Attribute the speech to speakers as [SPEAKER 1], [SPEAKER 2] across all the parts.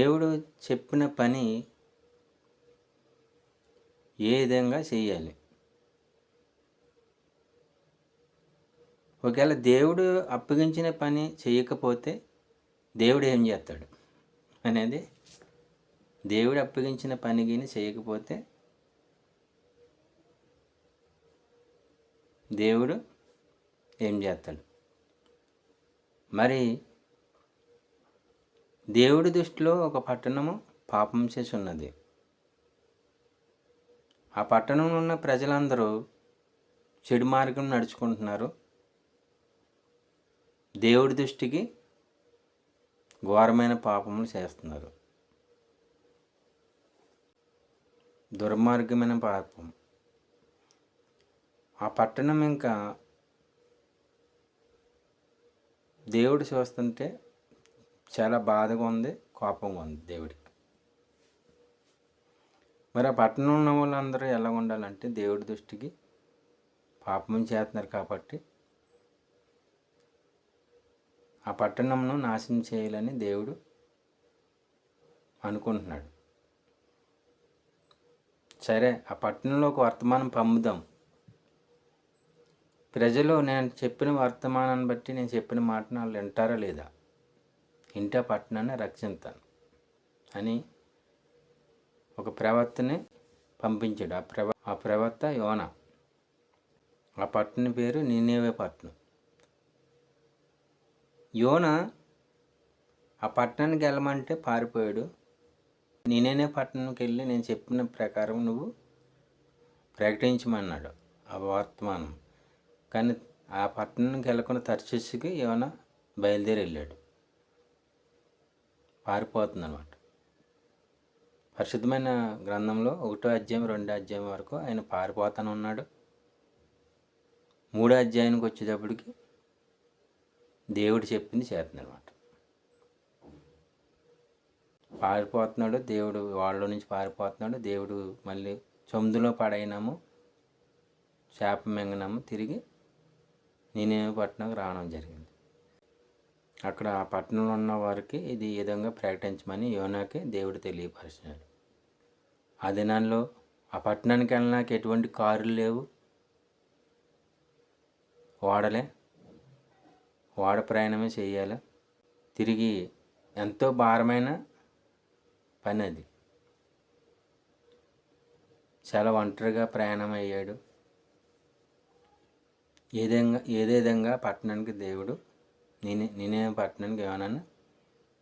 [SPEAKER 1] దేవుడు చెప్పిన పని ఏ విధంగా చేయాలి? ఒకవేళ దేవుడు అప్పగించిన పని చేయకపోతే దేవుడు ఏం చేస్తాడు? అనేది దేవుడు అప్పగించిన పని గిని చేయకపోతే దేవుడు ఏం చేస్తాడు? మరి దేవుడి దృష్టిలో ఒక పట్టణము పాపం చేసి ఉన్నది ఆ పట్టణంలో ఉన్న ప్రజలందరూ చెడు మార్గం నడుచుకుంటున్నారు. దేవుడి దృష్టికి ఘోరమైన పాపములు చేస్తున్నారు. దుర్మార్గమైన పాపం. ఆ పట్టణం ఇంకా దేవుడు చూస్తుంటే చాలా బాధగా ఉంది కోపంగా ఉంది దేవుడికి. మరి ఆ పట్టణంలో ఉన్న వాళ్ళందరూ ఎలా ఉండాలంటే దేవుడి దృష్టికి పాపం చేస్తున్నారు కాబట్టి ఆ పట్టణంను నాశనం చేయాలని దేవుడు అనుకుంటున్నాడు. సరే ఆ పట్టణంలో ఒక వర్తమానం పంపుదాం. ప్రజలు నేను చెప్పిన వర్తమానాన్ని బట్టి నేను చెప్పిన మాటను వాళ్ళు వింటారా లేదా? ఇంట పట్టణాన్ని రక్షించాను అని ఒక ప్రవక్తని పంపించాడు. ఆ ప్రవ ఆ ప్రవక్త యోన. ఆ పట్టణ పేరు నినేవే పట్టణం యోన ఆ పట్టణానికి వెళ్ళమంటే పారిపోయాడు. నేనేనే పట్టణంకి వెళ్ళి నేను చెప్పిన ప్రకారం నువ్వు ప్రకటించమన్నాడు ఆ వర్తమానం. కానీ ఆ పట్టణానికి వెళ్ళకుండా తర్చేసికి యోన బయలుదేరి వెళ్ళాడు. పారిపోతుంది అనమాట పరిశుద్ధమైన గ్రంథంలో ఒకటో అధ్యాయం రెండో అధ్యాయం వరకు ఆయన పారిపోతాను ఉన్నాడు. మూడో అధ్యాయానికి వచ్చేటప్పటికి దేవుడు చెప్పింది చేస్తుంది అనమాట పారిపోతున్నాడు దేవుడు వాళ్ళ నుంచి పారిపోతున్నాడు దేవుడు మళ్ళీ చందులో పడైనాము చేప మింగనాము తిరిగి నేనేమి పట్టణంకి రావడం జరిగింది. అక్కడ ఆ పట్టణంలో ఉన్న వారికి ఇది ఈ విధంగా ప్రకటించమని యోనాకి దేవుడు తెలియపరిచినాడు ఆ దినాల్లో ఆ పట్టణానికి వెళ్ళడానికి ఎటువంటి కారులు లేవు. ఓడలే ఓడ ప్రయాణమే చేయాలి. తిరిగి ఎంతో భారమైన పని అది. చాలా ఒంటరిగా ప్రయాణం అయ్యాడు. ఏ విధంగా ఏదే విధంగా పట్టణానికి దేవుడు నేనే నేనే పట్టణానికి యోనాన్ని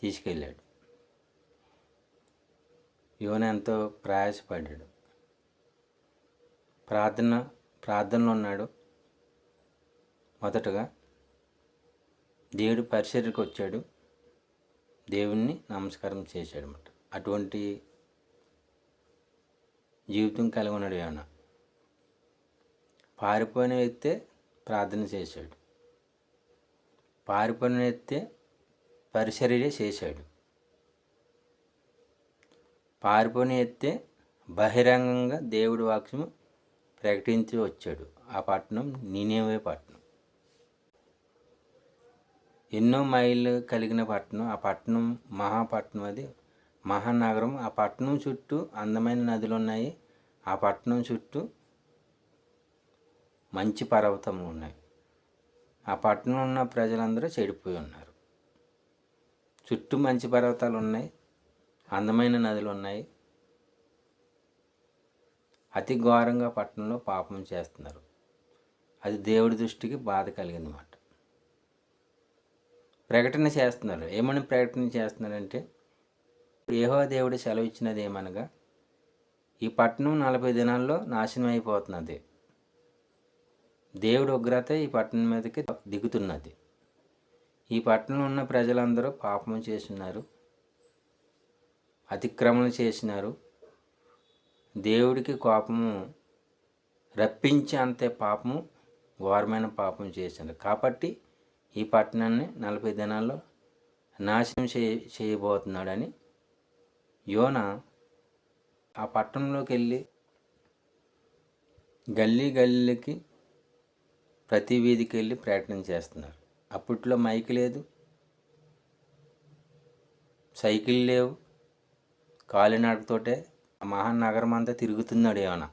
[SPEAKER 1] తీసుకెళ్ళాడు. యోన ఎంతో ప్రయాసపడ్డాడు. ప్రార్థన ప్రార్థనలో ఉన్నాడు. మొదటగా దేవుడు పరిసరికి వచ్చాడు. దేవుణ్ణి నమస్కారం చేశాడు అనమాట అటువంటి జీవితం కలిగి ఉన్నాడు యోన. పారిపోయిన వ్యక్తే ప్రార్థన చేశాడు. పారిపోయిన వ్యక్తే చేశాడు. పారిపోని ఎత్తే బహిరంగంగా దేవుడి వాక్యము ప్రకటించి వచ్చాడు. ఆ పట్టణం నినేవే పట్టణం. ఎన్నో మైళ్ళు కలిగిన పట్టణం. ఆ పట్టణం మహాపట్నం అది. మహానగరం. ఆ పట్టణం చుట్టూ అందమైన నదులు ఉన్నాయి. ఆ పట్టణం చుట్టూ మంచి పర్వతములు ఉన్నాయి. ఆ పట్టణంలో ఉన్న ప్రజలందరూ చెడిపోయి ఉన్నారు. చుట్టూ మంచి పర్వతాలు ఉన్నాయి అందమైన నదులు ఉన్నాయి. అతి ఘోరంగా పట్టణంలో పాపం చేస్తున్నారు. అది దేవుడి దృష్టికి బాధ కలిగిందన్నమాట. ప్రకటన చేస్తున్నారు. ఏమని ప్రకటన చేస్తున్నారంటే ఏహో దేవుడు సెలవు ఇచ్చినది ఏమనగా ఈ పట్టణం నలభై దినాల్లో నాశనం అయిపోతున్నది. దేవుడు ఉగ్రత ఈ పట్టణం మీదకి దిగుతున్నది. ఈ పట్టణంలో ఉన్న ప్రజలందరూ పాపం చేస్తున్నారు అతిక్రమణ చేసినారు. దేవుడికి కోపము రప్పించే అంతే పాపము ఘోరమైన పాపం చేశారు కాబట్టి ఈ పట్టణాన్ని నలభై దినాల్లో నాశనం చే చేయబోతున్నాడని యోన ఆ పట్టణంలోకి వెళ్ళి గల్లీ గల్లీకి ప్రతి వీధికి వెళ్ళి ప్రయత్నం చేస్తున్నారు. అప్పట్లో మైక్ లేదు. సైకిల్ లేవు. కాలినడకతోటే ఆ మహానగరం అంతా తిరుగుతున్నాడు ఏమైనా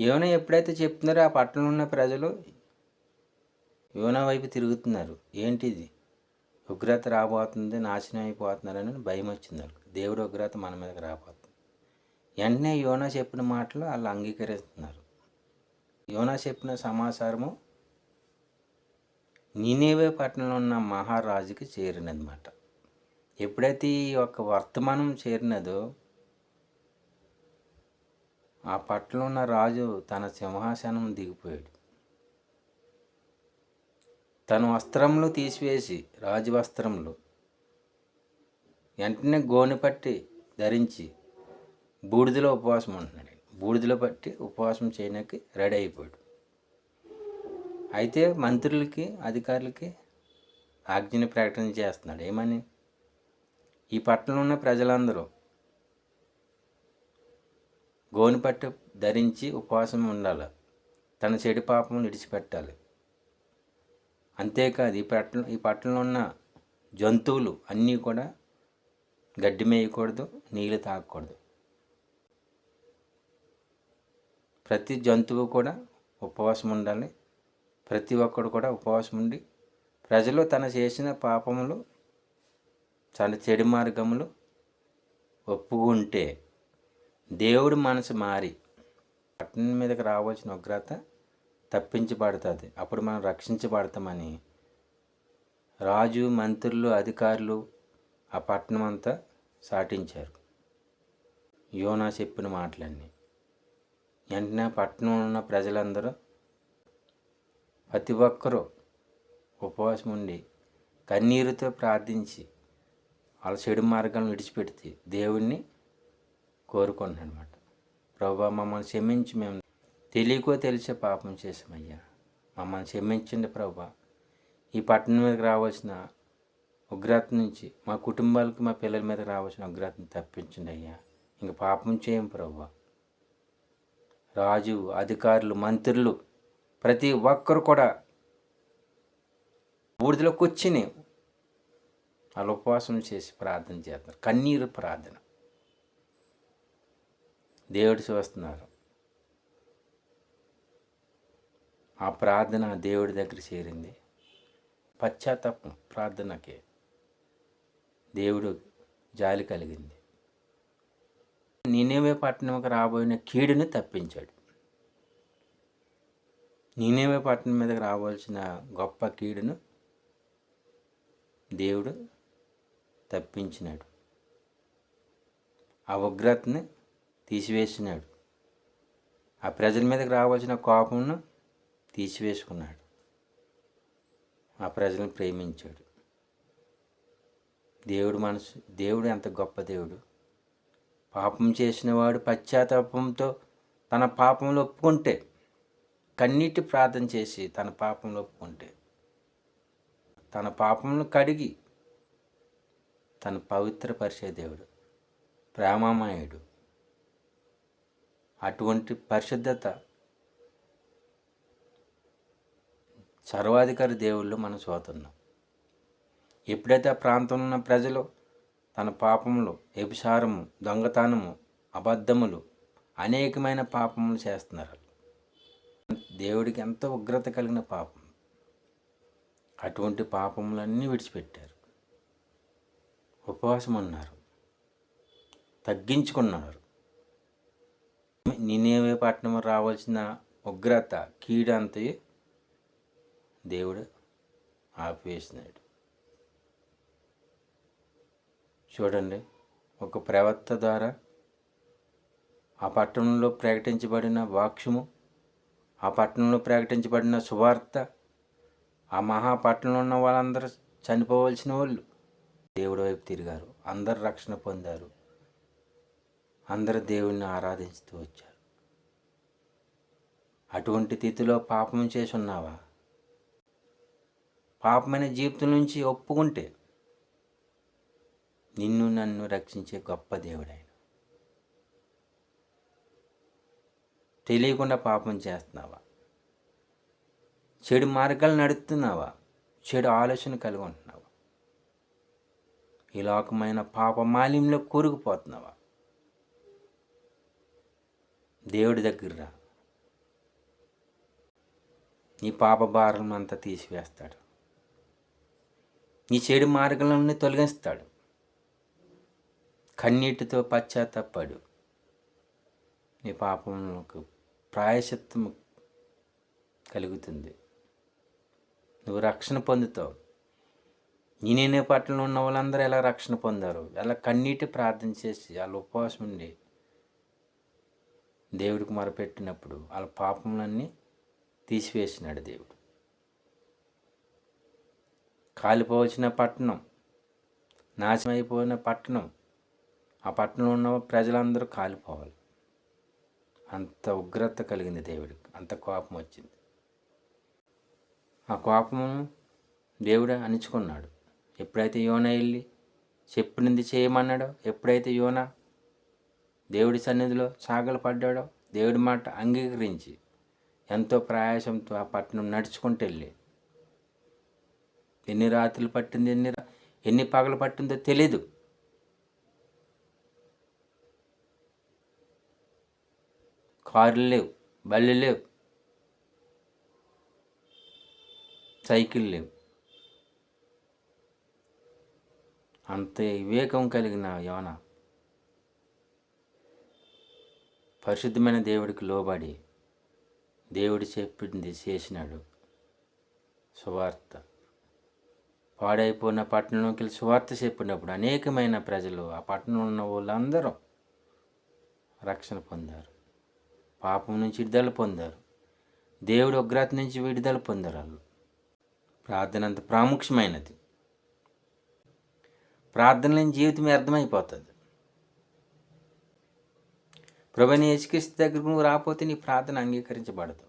[SPEAKER 1] ఏమైనా ఎప్పుడైతే చెప్తున్నారో ఆ పట్టణంలో ఉన్న ప్రజలు యోనా వైపు తిరుగుతున్నారు. ఏంటిది? ఉగ్రత రాబోతుంది నాశనం అయిపోతున్నారని భయం వచ్చింది వాళ్ళకి. దేవుడు ఉగ్రత మన మీదకి రాబోతుంది. వెంటనే యోనా చెప్పిన మాటలు వాళ్ళు అంగీకరిస్తున్నారు. యోనా చెప్పిన సమాచారము నినేవే పట్టణంలో ఉన్న మహారాజుకి చేరినదన్నమాట. ఎప్పుడైతే ఈ యొక్క వర్తమానం చేరినదో ఆ పట్టణంలో ఉన్న రాజు తన సింహాసనం దిగిపోయాడు. తన వస్త్రములు తీసివేసి రాజు వస్త్రములు వెంటనే గోనె పట్టి ధరించి బూడిదలో ఉపవాసం ఉంటున్నాడు బూడిదలో పట్టి ఉపవాసం చేయడానికి రెడీ అయిపోయాడు. అయితే మంత్రులకి అధికారులకి ఆజ్ఞని ప్రకటన చేస్తున్నాడు. ఏమని? ఈ పట్టణంలో ఉన్న ప్రజలందరూ గోనుపట్టు ధరించి ఉపవాసం ఉండాలి. తన చెడు పాపం విడిచిపెట్టాలి. అంతేకాదు ఈ పట్టణ ఈ పట్టణంలో ఉన్న జంతువులు అన్నీ కూడా గడ్డి మేయకూడదు నీళ్ళు తాగకూడదు. ప్రతి జంతువు కూడా ఉపవాసం ఉండాలి. ప్రతి ఒక్కడు కూడా ఉపవాసం ఉండి ప్రజలు తన చేసిన పాపములు తన చెడు మార్గములు ఒప్పుకుంటే దేవుడు మనసు మారి పట్టణం మీదకి రావాల్సిన ఉగ్రత తప్పించబడుతుంది. అప్పుడు మనం రక్షించబడతామని రాజు మంత్రులు అధికారులు ఆ పట్టణం అంతా సాటించారు. యోనా చెప్పిన మాటలన్నీ. వెంటనే పట్టణం ఉన్న ప్రజలందరూ ప్రతి ఒక్కరూ ఉపవాసం ఉండి కన్నీరుతో ప్రార్థించి వాళ్ళ చెడు మార్గాలను విడిచిపెడితే దేవుణ్ణి కోరుకుంటున్నమాట ప్రభా మమ్మల్ని క్షమించి మేము తెలియకో తెలిసే పాపం చేసామయ్యా మమ్మల్ని క్షమించండి ప్రభా. ఈ పట్టణం మీదకి రావాల్సిన ఉగ్రత నుంచి మా కుటుంబాలకు మా పిల్లల మీద రావాల్సిన ఉగ్రతను తప్పించండి అయ్యా. ఇంక పాపం చేయం ప్రభా. రాజు అధికారులు మంత్రులు ప్రతి ఒక్కరు కూడా బూడిదలో కూర్చుని వాళ్ళు ఉపవాసం చేసి ప్రార్థన చేస్తారు కన్నీరు ప్రార్థన. దేవుడు చూస్తున్నారు. ఆ ప్రార్థన దేవుడి దగ్గర చేరింది. పశ్చాత్తాపం ప్రార్థనకి దేవుడు జాలి కలిగింది. నేనేవే పట్టణంకి రాబోయిన కీడుని తప్పించాడు. నేనేవే పట్టణం మీదకి రావాల్సిన గొప్ప కీడును దేవుడు తప్పించినాడు. ఆ ఉగ్రతని తీసివేసినాడు. ఆ ప్రజల మీదకి రావాల్సిన కోపంను తీసివేసుకున్నాడు. ఆ ప్రజలను ప్రేమించాడు. దేవుడు మనసు దేవుడు ఎంత గొప్ప దేవుడు. పాపం చేసినవాడు పశ్చాత్తాపంతో తన పాపంలో ఒప్పుకుంటే కన్నీటి ప్రార్థన చేసి తన పాపంలో ఒప్పుకుంటే తన పాపమును కడిగి తన పవిత్రపరిచే దేవుడు ప్రేమమయుడు. అటువంటి పరిశుద్ధత సర్వాధికారి దేవుళ్ళు మనం చూతున్నాం ఎప్పుడైతే ఆ ప్రాంతంలో ఉన్న ప్రజలు తన పాపములు వ్యభిచారము దొంగతనము అబద్ధములు అనేకమైన పాపములు చేస్తున్నారు. దేవుడికి ఎంతో ఉగ్రత కలిగిన పాపం. అటువంటి పాపములన్నీ విడిచిపెట్టారు. ఉపవాసం ఉన్నారు తగ్గించుకున్నారు. నేనేవే పట్టణం రావాల్సిన ఉగ్రత కీడంతా దేవుడు ఆపివేసినాడు చూడండి ఒక ప్రవక్త ద్వారా ఆ పట్టణంలో ప్రకటించబడిన వాక్యము ఆ పట్టణంలో ప్రకటించబడిన సువార్త ఆ మహాపట్టణంలో ఉన్న వాళ్ళందరూ చనిపోవలసిన వాళ్ళు. దేవుడి వైపు తిరిగారు. అందరు రక్షణ పొందారు. అందరు దేవుణ్ణి ఆరాధించుతూ వచ్చారు. అటువంటి తిథిలో పాపం చేసి ఉన్నావా? పాపమైన జీవితం నుంచి ఒప్పుకుంటే నిన్ను నన్ను రక్షించే గొప్ప దేవుడైన. తెలియకుండా పాపం చేస్తున్నావా? చెడు మార్గాలు నడుస్తున్నావా చెడు ఆలోచన కలిగి ఉంటున్నావా? ఈ లోకమైన పాప మాలిన్యంలో కూరుకుపోతున్నావా? దేవుడి దగ్గర రా. నీ పాప భారం అంతా తీసివేస్తాడు. నీ చెడు మార్గాలను తొలగిస్తాడు. కన్నీటితో పశ్చాత్తపడు. నీ పాపములకు ప్రాయశత్వం కలుగుతుంది. నువ్వు రక్షణ పొందుతావు. నేనే పట్టణంలో ఉన్న వాళ్ళందరూ ఎలా రక్షణ పొందారు? ఎలా కన్నీటి ప్రార్థన చేసి వాళ్ళ ఉపవాసం ఉండి దేవుడికి మొరపెట్టినప్పుడు వాళ్ళ పాపములన్నీ తీసివేసినాడు దేవుడు. కాలిపోవచ్చిన పట్టణం నాశనమైపోయిన పట్టణం ఆ పట్టణంలో ఉన్న ప్రజలందరూ కాలిపోవాలి. అంత ఉగ్రత కలిగింది దేవుడికి. అంత కోపం వచ్చింది. ఆ కోపమును దేవుడు అణుచుకున్నాడు. ఎప్పుడైతే యోన వెళ్ళి చెప్పినది చేయమన్నాడో ఎప్పుడైతే యోన దేవుడి సన్నిధిలో సాగలు పడ్డాడో దేవుడి మాట అంగీకరించి ఎంతో ప్రయాసంతో ఆ పట్టణం నడుచుకుంటూ వెళ్ళి ఎన్ని రాత్రులు పట్టింది ఎన్ని ఎన్ని పగలు పట్టిందో తెలీదు. కార్లు లేవు బళ్ళు లేవు సైకిల్ లేవు. అంత వివేకం కలిగిన యోన పరిశుద్ధమైన దేవుడికి లోబడి దేవుడు చెప్పింది చేసినాడు సువార్త. పాడైపోయిన పట్టణంకి వెళ్ళి సువార్త చెప్పినప్పుడు అనేకమైన ప్రజలు ఆ పట్టణంలో ఉన్న వాళ్ళందరూ రక్షణ పొందారు. పాపం నుంచి విడుదల పొందారు. దేవుడి ఉగ్రత నుంచి విడుదల పొందారు వాళ్ళు. ప్రార్థన అంత ప్రాముఖ్యమైనది. ప్రార్థన లేని జీవితం అర్థమైపోతుంది ప్రభుని యేసుక్రీస్తు దగ్గరకు నువ్వు రాకపోతే నీ ప్రార్థన అంగీకరించబడదు.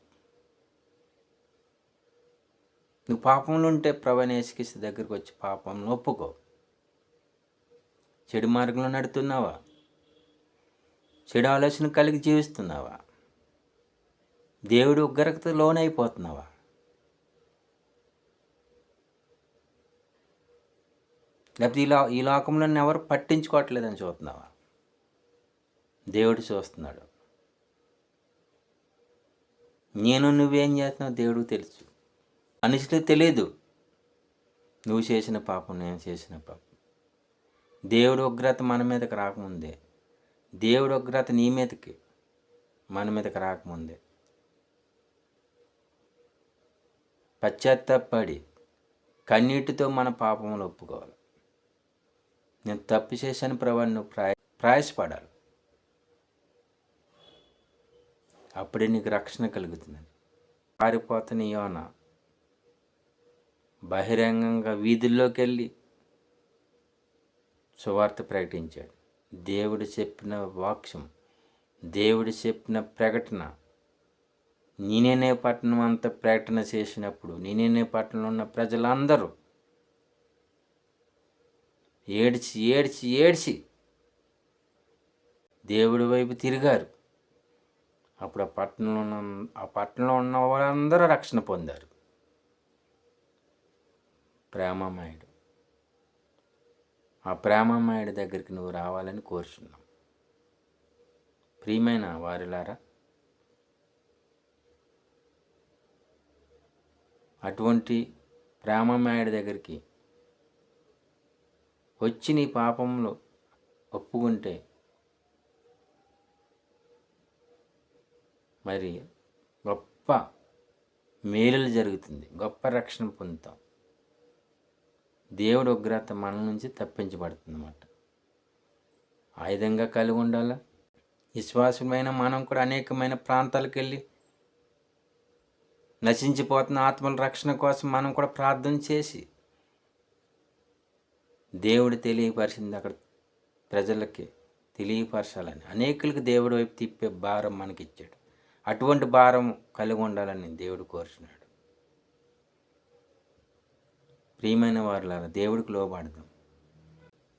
[SPEAKER 1] నువ్వు పాపంలో ఉంటే ప్రభుని యేసుక్రీస్తు దగ్గరకు వచ్చి పాపంలో ఒప్పుకో. చెడు మార్గంలో నడుతున్నావా? చెడు ఆలోచన కలిగి జీవిస్తున్నావా? దేవుడి ఉగ్రత లోనైపోతున్నావా? లేకపోతే ఈ లో ఈ లోకంలో ఎవరు పట్టించుకోవట్లేదని చూస్తున్నావా? దేవుడు చూస్తున్నాడు. నేను నువ్వేం చేస్తున్నావు దేవుడికి తెలుసు. మనుషులు తెలియదు నువ్వు చేసిన పాపం నేను చేసిన పాపం. దేవుడు ఉగ్రత మన మీదకి రాకముందే. దేవుడు ఉగ్రత నీ మీదకి మన మీదకి రాకముందే. పశ్చాత్తాపడి కన్నీటితో మన పాపములు ఒప్పుకోవాలి. నేను తప్పు చేశాను ప్రభా నువ్వు ప్రాయ ప్రయాసపడాలి అప్పుడే నీకు రక్షణ కలుగుతుంది. పారిపోతున్న యోన బహిరంగంగా వీధుల్లోకి వెళ్ళి సువార్త ప్రకటించాడు. దేవుడు చెప్పిన వాక్యం దేవుడు చెప్పిన ప్రకటన నేనేనే పట్టణం అంతా ప్రకటన చేసినప్పుడు నేనేనే పట్టణంలో ఉన్న ప్రజలందరూ ఏడ్చి ఏడ్చి ఏడ్చి దేవుడి వైపు తిరిగారు. అప్పుడు ఆ పట్టణంలో ఉన్న ఆ పట్టణంలో ఉన్న వాళ్ళందరూ రక్షణ పొందారు. ప్రేమమాయుడు. ఆ ప్రేమమాయుడి దగ్గరికి నువ్వు రావాలని కోరుచున్నాం. ప్రియమైన వారిలారా అటువంటి ప్రేమమాయుడి దగ్గరికి వచ్చి నీ పాపంలో ఒప్పుకుంటే మరి గొప్ప మేలులు జరుగుతుంది. గొప్ప రక్షణ పొందుతాం. దేవుడు ఉగ్రత మన నుంచి తప్పించబడుతుంది అన్నమాట ఆ విధంగా కలిగి ఉండాలా? విశ్వాసమైన మనం కూడా అనేకమైన ప్రాంతాలకు వెళ్ళి నశించిపోతున్న ఆత్మల రక్షణ కోసం మనం కూడా ప్రార్థన చేసి దేవుడు తెలియపరిచింది అక్కడ ప్రజలకి తెలియపరచాలని. అనేకులకి దేవుడి వైపు తిప్పే భారం మనకిచ్చాడు. అటువంటి భారం కలిగి ఉండాలని దేవుడు కోరుచున్నాడు. ప్రియమైన వారులారా దేవుడికి లోబడదాం.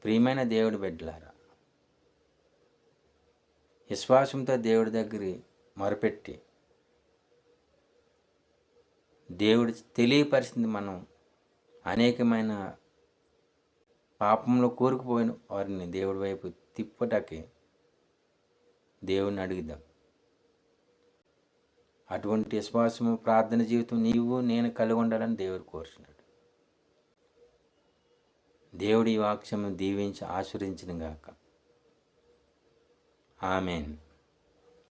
[SPEAKER 1] ప్రియమైన దేవుడి బిడ్డలారా విశ్వాసంతో దేవుడి దగ్గర మొరపెట్టి దేవుడు తెలియపరిచింది మనం అనేకమైన పాపంలో కోరుకుపోయిన వారిని దేవుడి వైపు తిప్పటకే దేవుని అడుగుదాం అటువంటి విశ్వాసము ప్రార్థన జీవితం నీవు నేను కలిగి ఉండాలని దేవుడు కోరుచున్నాడు. దేవుడి వాక్యము దీవించి ఆశ్రయించిన గాక. ఆమెన్.